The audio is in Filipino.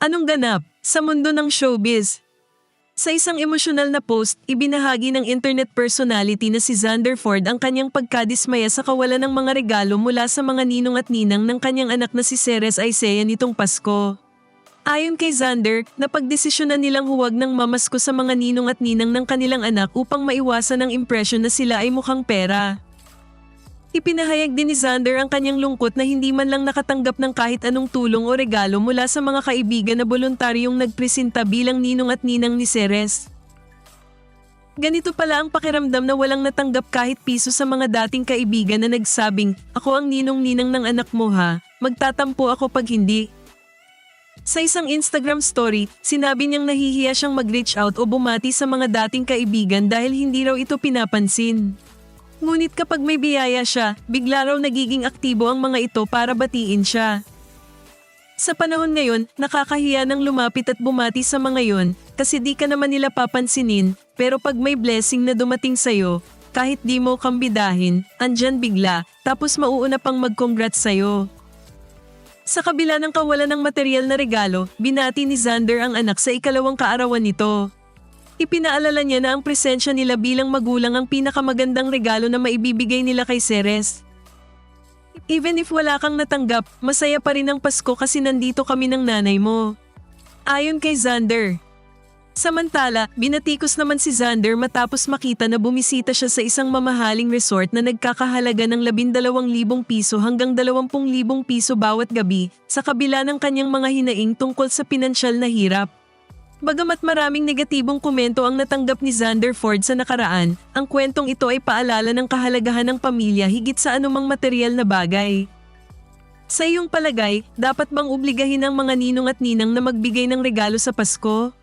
Anong ganap sa mundo ng showbiz? Sa isang emosyonal na post, ibinahagi ng internet personality na si Xander Ford ang kanyang pagkadismaya sa kawalan ng mga regalo mula sa mga ninong at ninang ng kanyang anak na si Ceres Isaiah nitong Pasko. Ayon kay Xander, napagdesisyonan nilang huwag ng mamasko sa mga ninong at ninang ng kanilang anak upang maiwasan ang impresyon na sila ay mukhang pera. Ipinahayag din ni Xander ang kanyang lungkot na hindi man lang nakatanggap ng kahit anong tulong o regalo mula sa mga kaibigan na voluntaryong nagpresenta bilang ninong at ninang ni Ceres. Ganito pala ang pakiramdam na walang natanggap kahit piso sa mga dating kaibigan na nagsabing, ako ang ninong-ninang ng anak mo ha, magtatampo ako pag hindi. Sa isang Instagram story, sinabi niyang nahihiya siyang mag-reach out o bumati sa mga dating kaibigan dahil hindi raw ito pinapansin. Ngunit kapag may biyaya siya, bigla raw nagiging aktibo ang mga ito para batiin siya. Sa panahon ngayon, nakakahiya nang lumapit at bumati sa mga yon kasi di ka naman nila papansinin pero pag may blessing na dumating sa'yo, kahit di mo kambidahin, andyan bigla tapos mauuna pang mag-congrats sa'yo. Sa kabila ng kawalan ng material na regalo, binati ni Xander ang anak sa ikalawang kaarawan nito. Ipinaalala niya na ang presensya nila bilang magulang ang pinakamagandang regalo na maibibigay nila kay Ceres. Even if wala kang natanggap, masaya pa rin ang Pasko kasi nandito kami ng nanay mo. Ayon kay Xander. Samantala, binatikos naman si Xander matapos makita na bumisita siya sa isang mamahaling resort na nagkakahalaga ng 12,000 piso hanggang 20,000 piso bawat gabi sa kabila ng kanyang mga hinaing tungkol sa pinansyal na hirap. Bagamat maraming negatibong komento ang natanggap ni Xander Ford sa nakaraan, ang kwentong ito ay paalala ng kahalagahan ng pamilya higit sa anumang material na bagay. Sa iyong palagay, dapat bang obligahin ang mga ninong at ninang na magbigay ng regalo sa Pasko?